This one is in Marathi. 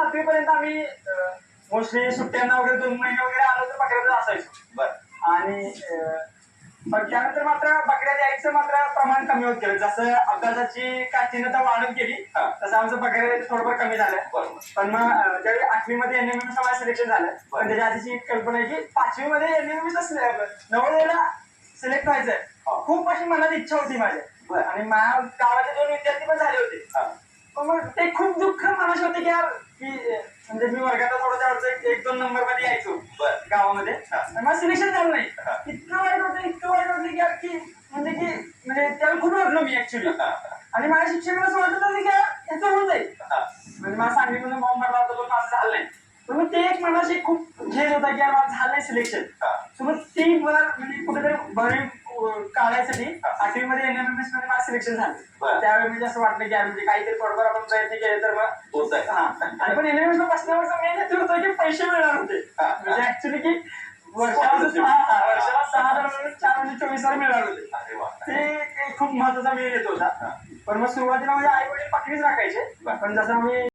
सातवी पर्यंत आम्ही मोस्टली सुट्ट्यांना वगैरे दोन महिने वगैरे आलो तर बकऱ्याचं असायचो. बर. आणि त्यानंतर मात्र बकऱ्या द्यायचं मात्र प्रमाण कमी होत गेलं. जसं अभ्यासाची काठीनता वाढत गेली. तसं आमचं बकऱ्या थोडंफार कमी झालं. पण मग अं, ज्यावेळी आठवी मध्ये एनएमएम समाज सिलेक्शन झालं. पण त्याच्या आधीची एक कल्पना आहे की पाचवी मध्ये एनएमएम नवोदयला सिलेक्ट व्हायचंय. खूप अशी मनात इच्छा होती माझ्या बरं. आणि माझ्या गावाचे दोन विद्यार्थी पण झाले होते. मग ते खूप दुःख मनाशी होते की यार की म्हणजे मी वर्गात थोडं एक- एक दोन नंबरमध्ये यायचो गावामध्ये. मला सिलेक्शन झालं नाही. इतकं वाईट होतं इतकं वाईट होतं की यार की म्हणजे की म्हणजे त्याला खूप रडलो मी ऍक्च्युली आणि माझ्या शिक्षकाला असं वाटत होतं की याचं होऊन जाईल म्हणजे मला सांगितलं मॉम भरला होता पण माझं झालं नाही. पण मग ते एक मनाशी खूप झेल होता की यार माझं झालं नाही सिलेक्शन सो मग ती मला म्हणजे कुठेतरी भरी अं, काढायसाठी आठवी मध्ये एनएमएसमध्ये माझं सिलेक्शन झालं. त्यावेळी म्हणजे असं वाटलं की यार म्हणजे काहीतरी थोडंफार आपण प्रयत्न केले तर मग हा. आणि पण एनएमएस बसल्यावर मेन हेतू होता की पैसे मिळणार होते. म्हणजे ऍक्च्युली की वर्षाला सहा वर्षाला सहा हजार मिळून चार म्हणजे चोवीस हजार मिळणार होते. ते खूप महत्त्वाचा मेन येत होता. पण मग सुरुवातीला म्हणजे आई वडील पकडीच राखायचे. पण जसं मी